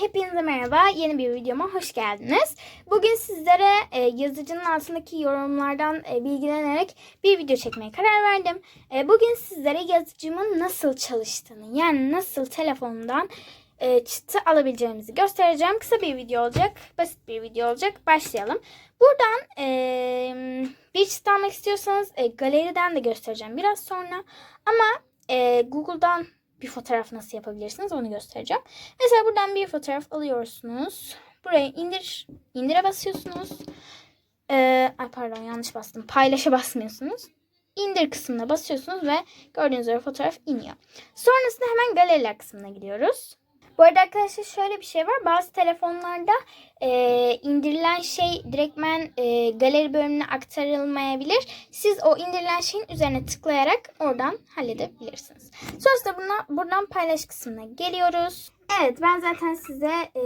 Hepinize merhaba. Yeni bir videoma hoş geldiniz. Bugün sizlere e, yazıcının altındaki yorumlardan e, bilgilenerek bir video çekmeye karar verdim. E, bugün sizlere yazıcımın nasıl çalıştığını yani nasıl telefonumdan e, çıktı alabileceğimizi göstereceğim. Kısa bir video olacak. Basit bir video olacak. Başlayalım. Buradan e, bir çıktı almak istiyorsanız e, galeriden de göstereceğim biraz sonra. Ama e, Google'dan bir fotoğraf nasıl yapabilirsiniz onu göstereceğim. Mesela buradan bir fotoğraf alıyorsunuz. Buraya indir, indire basıyorsunuz. Ee, ay pardon yanlış bastım. Paylaşa basmıyorsunuz. İndir kısmına basıyorsunuz ve gördüğünüz üzere fotoğraf iniyor. Sonrasında hemen galeriler kısmına gidiyoruz. Bu arada arkadaşlar şöyle bir şey var. Bazı telefonlarda e, indirilen şey direktmen e, galeri bölümüne aktarılmayabilir. Siz o indirilen şeyin üzerine tıklayarak oradan halledebilirsiniz. Sonrasında buna, buradan paylaş kısmına geliyoruz. Evet ben zaten size e,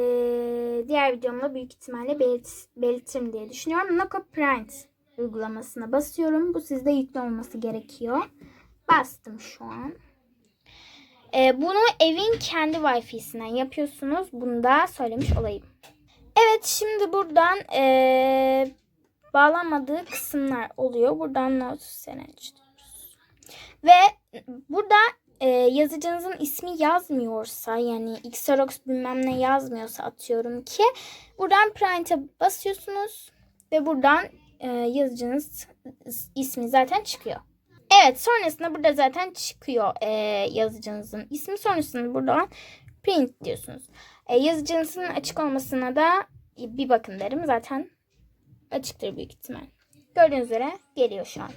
diğer videomda büyük ihtimalle belirt, belirtirim diye düşünüyorum. Noco Print uygulamasına basıyorum. Bu sizde yüklü olması gerekiyor. Bastım şu an. Ee, bunu evin kendi Wi-Fi'sinden yapıyorsunuz. Bunu da söylemiş olayım. Evet şimdi buradan ee, bağlanmadığı kısımlar oluyor. Buradan not diyoruz. Ve burada ee, yazıcınızın ismi yazmıyorsa yani Xerox bilmem ne yazmıyorsa atıyorum ki buradan print'e basıyorsunuz ve buradan ee, yazıcınız ismi zaten çıkıyor. Evet sonrasında burada zaten çıkıyor e, yazıcınızın ismi. Sonrasında buradan print diyorsunuz. E, yazıcınızın açık olmasına da bir bakın derim. Zaten açıktır büyük ihtimal. Gördüğünüz üzere geliyor şu an.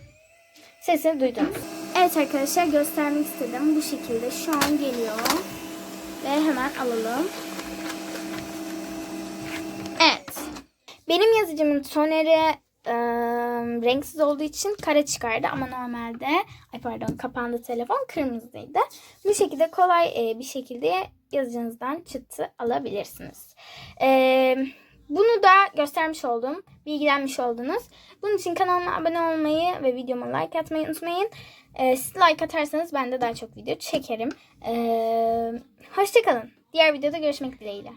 Sesini duydunuz. Evet arkadaşlar göstermek istedim. Bu şekilde şu an geliyor. Ve hemen alalım. Evet. Benim yazıcımın toneri e, renksiz olduğu için kare çıkardı ama normalde ay pardon kapandı telefon kırmızıydı. Bu şekilde kolay e, bir şekilde yazıcınızdan çıktı alabilirsiniz. E, bunu da göstermiş oldum. Bilgilenmiş oldunuz. Bunun için kanalıma abone olmayı ve videoma like atmayı unutmayın. E, siz like atarsanız ben de daha çok video çekerim. E, hoşçakalın. Diğer videoda görüşmek dileğiyle.